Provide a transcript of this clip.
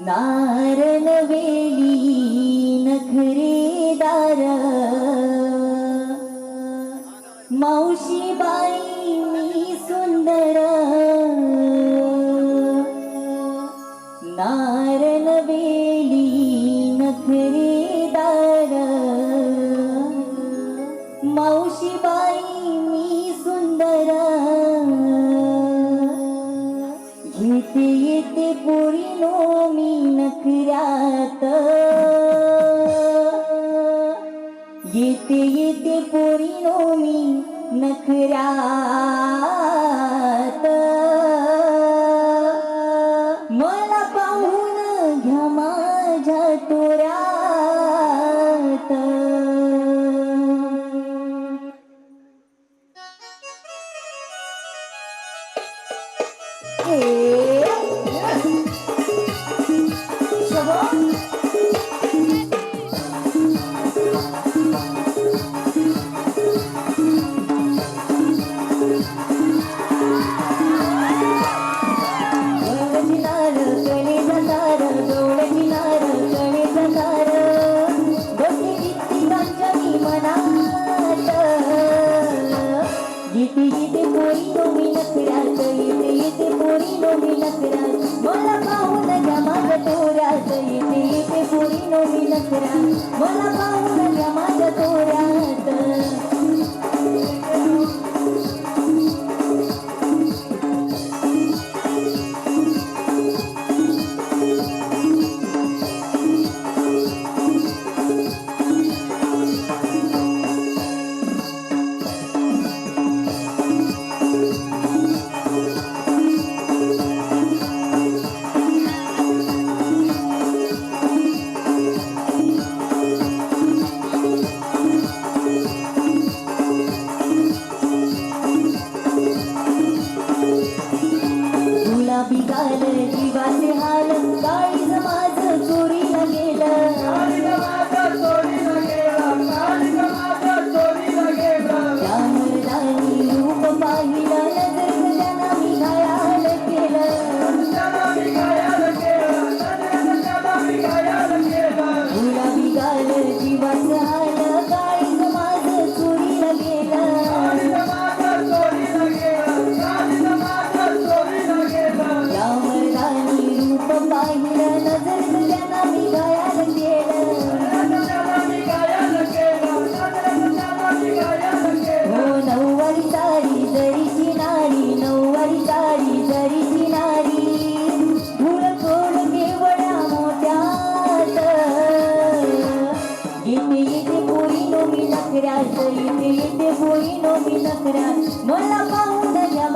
नारन वेली नखरेदार मावशी बाई मी सुंदर. नारन नखऱ्यात मला पाहून घ्या माझ्या तोऱ्यात डोळ्याची गीती गीते पोरी नोमी नखऱ्यात येते येते पोरी नोमी नखऱ्यात मला पाहून घ्या माझ्या तोऱ्यात येते येते पोरी नोमी नखऱ्यात मला Hallelujah. येते येते पोरी नो मी नखऱ्यात येते येते पोरी नो मी नखऱ्यात मला पाहून घ्या